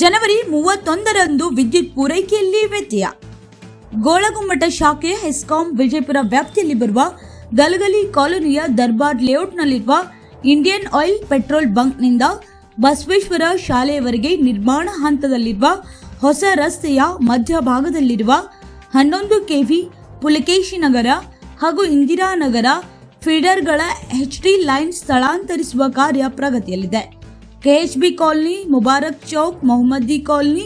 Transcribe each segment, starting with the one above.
ಜನವರಿ ಮೂವತ್ತೊಂದರಂದು ವಿದ್ಯುತ್ ಪೂರೈಕೆಯಲ್ಲಿ ವ್ಯತ್ಯಯ. ಗೋಳಗುಮ್ಮಟ ಶಾಖೆಯ ಹೆಸ್ಕಾಂ, ವಿಜಯಪುರ ವ್ಯಾಪ್ತಿಯಲ್ಲಿ ಬರುವ ಗಲಗಲಿ ಕಾಲೋನಿಯ ದರ್ಬಾರ್ ಲೇಔಟ್ನಲ್ಲಿರುವ ಇಂಡಿಯನ್ ಆಯಿಲ್ ಪೆಟ್ರೋಲ್ ಬಂಕ್ನಿಂದ ಬಸವೇಶ್ವರ ಶಾಲೆಯವರೆಗೆ ನಿರ್ಮಾಣ ಹಂತದಲ್ಲಿರುವ ಹೊಸ ರಸ್ತೆಯ ಮಧ್ಯಭಾಗದಲ್ಲಿರುವ ಹನ್ನೊಂದು ಕೆವಿ ಪುಲಕೇಶಿ ನಗರ ಹಾಗೂ ಇಂದಿರಾನಗರ ಫೀಡರ್ಗಳ ಎಚ್ಡಿ ಲೈನ್ ಸ್ಥಳಾಂತರಿಸುವ ಕಾರ್ಯ ಪ್ರಗತಿಯಲ್ಲಿದೆ. KHB colony, Mubarak Chowk Mohammadi colony,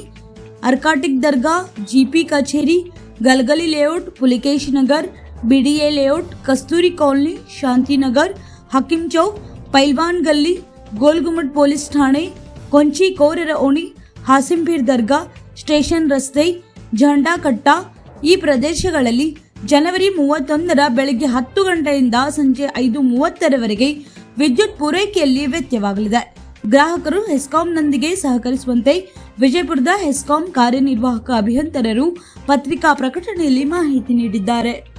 ಅರ್ಕಾಟಿಕ್ ದರ್ಗಾ ಜಿಪಿ ಕಚೇರಿ, Galgali layout, Pulikesh Nagar, BDA layout, Kasturi colony Shantinagar Hakim Chowk, Pailwan Galli Golgumbaz police ಠಾಣೆ, ಕೊಂಚಿ ಕೋರರ ಓಣಿ ಹಾಸಿಂಪೀರ್ ದರ್ಗಾ, ಸ್ಟೇಷನ್ ರಸ್ತೆ ಝಂಡಾ ಕಟ್ಟ ಈ ಪ್ರದೇಶಗಳಲ್ಲಿ ಜನವರಿ ಮೂವತ್ತೊಂದರ ಬೆಳಗ್ಗೆ ಹತ್ತು ಗಂಟೆಯಿಂದ ಸಂಜೆ ಐದು ಮೂವತ್ತರವರೆಗೆ ವಿದ್ಯುತ್ ಪೂರೈಕೆಯಲ್ಲಿ ವ್ಯತ್ಯವಾಗಲಿದೆ ಗ್ರಾಹಕರು ಹೆಸ್ಕಾಂನೊಂದಿಗೆ ಸಹಕರಿಸುವಂತೆ ವಿಜಯಪುರದ ಹೆಸ್ಕಾಂ ಕಾರ್ಯನಿರ್ವಾಹಕ ಅಭಿಯಂತರರು ಪತ್ರಿಕಾ ಪ್ರಕಟಣೆಯಲ್ಲಿ ಮಾಹಿತಿ ನೀಡಿದ್ದಾರೆ.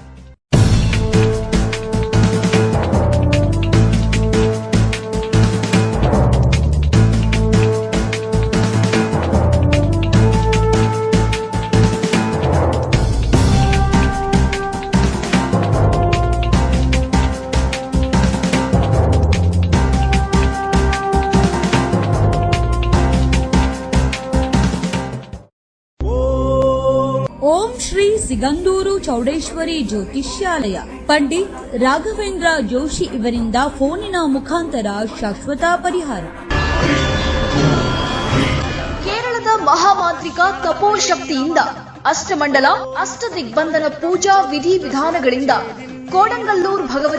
ಓಂ ಶ್ರೀ ಸಿಗಂದೂರು ಚೌಡೇಶ್ವರಿ ಜ್ಯೋತಿಷ್ಯಾಲಯ. ಪಂಡಿತ್ ರಾಘವೇಂದ್ರ ಜೋಶಿ ಇವರಿಂದ ಫೋನಿನ ಮುಖಾಂತರ ಶಾಶ್ವತ ಪರಿಹಾರ. ಕೇರಳದ ಮಹಾಮಾಂತ್ರಿಕ ತಪೋಶಕ್ತಿಯಿಂದ ಅಷ್ಟಮಂಡಲ ಅಷ್ಟ ದಿಗ್ಬಂಧನ ಪೂಜಾ ವಿಧಿ ವಿಧಾನಗಳಿಂದ ಕೋಡಂಗಲ್ಲೂರ್ ಭಗವತಿ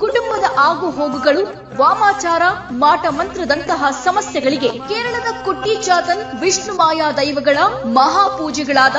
ಕುಟುಂಬದ ಆಗು ಹೋಗುಗಳು ವಾಮಾಚಾರ ಮಾಟ ಮಂತ್ರದಂತಹ ಸಮಸ್ಯೆಗಳಿಗೆ ಕೇರಳದ ಕುಟ್ಟಿ ಚಾತನ್ ವಿಷ್ಣು ಮಾಯಾ ದೈವಗಳ ಮಹಾಪೂಜೆಗಳಾದ